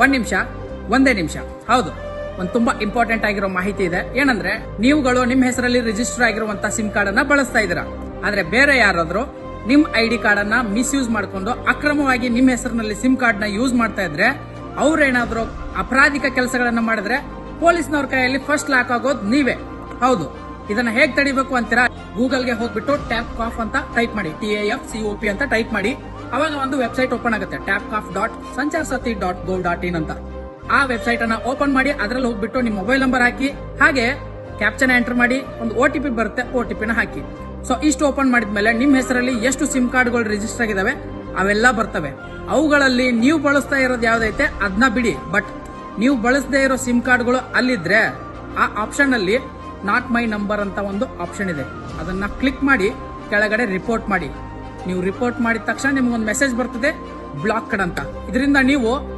ಒಂದ್ ನಿಮಿಷ, ಒಂದೇ ನಿಮಿಷ. ಹೌದು, ಒಂದು ತುಂಬಾ ಇಂಪಾರ್ಟೆಂಟ್ ಆಗಿರೋ ಮಾಹಿತಿ ಇದೆ. ಏನಂದ್ರೆ, ನೀವುಗಳು ನಿಮ್ಮ ಹೆಸರಲ್ಲಿ ರಿಜಿಸ್ಟರ್ ಆಗಿರುವಂತ ಸಿಮ್ ಕಾರ್ಡ್ ಅನ್ನ ಬಳಸ್ತಾ ಇದ್ದೀರಾ? ಆದ್ರೆ ಬೇರೆ ಯಾರಾದರೂ ನಿಮ್ ಐ ಡಿ ಕಾರ್ಡ್ ಅನ್ನ ಮಿಸ್ಯೂಸ್ ಮಾಡ್ಕೊಂಡು ಅಕ್ರಮವಾಗಿ ನಿಮ್ಮ ಹೆಸರಿನಲ್ಲಿ ಸಿಮ್ ಕಾರ್ಡ್ನ ಯೂಸ್ ಮಾಡ್ತಾ ಇದ್ರೆ, ಅವ್ರೇನಾದ್ರೂ ಅಪರಾಧಿಕ ಕೆಲಸಗಳನ್ನ ಮಾಡಿದ್ರೆ ಪೊಲೀಸ್ನವ್ರ ಕೈಯಲ್ಲಿ ಫಸ್ಟ್ ಲಾಕ್ ಆಗೋದು ನೀವೇ. ಹೌದು, ಇದನ್ನ ಹೇಗ್ ತಡಿಬೇಕು ಅಂತೀರಾ? ಗೂಗಲ್ಗೆ ಹೋಗ್ಬಿಟ್ಟು ಟ್ಯಾಪ್ ಕಾಫ್ ಅಂತ ಟೈಪ್ ಮಾಡಿ ಟಿ ಎಫ್ ಸಿ ಪಿ ಅಂತ ಟೈಪ್ ಮಾಡಿ. ಅವಾಗ ಒಂದು ವೆಬ್ಸೈಟ್ ಓಪನ್ ಆಗುತ್ತೆ tafcop dot Sanchar Saathi dot go dot in ಅಂತ. ಆ ವೆಬ್ಸೈಟ್ ಅನ್ನ ಓಪನ್ ಮಾಡಿ ಅದರಲ್ಲಿ ಹೋಗ್ಬಿಟ್ಟು ನಿಮ್ಮ ಮೊಬೈಲ್ ನಂಬರ್ ಹಾಕಿ, ಹಾಗೆ ಕ್ಯಾಪ್ಚನ್ ಎಂಟರ್ ಮಾಡಿ, ಒಂದು ಒ ಟಿ ಪಿ ಬರುತ್ತೆ ಒ ಟಿ ಪಿನ ಹಾಕಿ. ಸೊ ಇಷ್ಟು ಓಪನ್ ಮಾಡಿದ್ಮೇಲೆ ನಿಮ್ಮ ಹೆಸರಲ್ಲಿ ಎಷ್ಟು ಸಿಮ್ ಕಾರ್ಡ್ಗಳು ರಿಜಿಸ್ಟರ್ ಆಗಿದಾವೆ, ಅವೆಲ್ಲ ಬರ್ತವೆ. ಅವುಗಳಲ್ಲಿ ನೀವು ಬಳಸ್ತಾ ಇರೋದು ಯಾವ್ದೈತೆ ಅದನ್ನ ಬಿಡಿ. ಬಟ್ ನೀವು ಬಳಸದೇ ಇರೋ ಸಿಮ್ ಕಾರ್ಡ್ಗಳು ಅಲ್ಲಿದ್ರೆ, ಆ ಆಪ್ಷನ್ ಅಲ್ಲಿ ನಾಟ್ ಮೈ ನಂಬರ್ ಅಂತ ಒಂದು ಆಪ್ಷನ್ ಇದೆ. ಅದನ್ನ ಕ್ಲಿಕ್ ಮಾಡಿ, ಕೆಳಗಡೆ ರಿಪೋರ್ಟ್ ಮಾಡಿ. ನೀವು ರಿಪೋರ್ಟ್ ಮಾಡಿದ ತಕ್ಷಣ ನಿಮ್ಗೊಂದು ಮೆಸೇಜ್ ಬರ್ತದೆ ಬ್ಲಾಕ್ ಅಂತ. ಇದರಿಂದ ನೀವು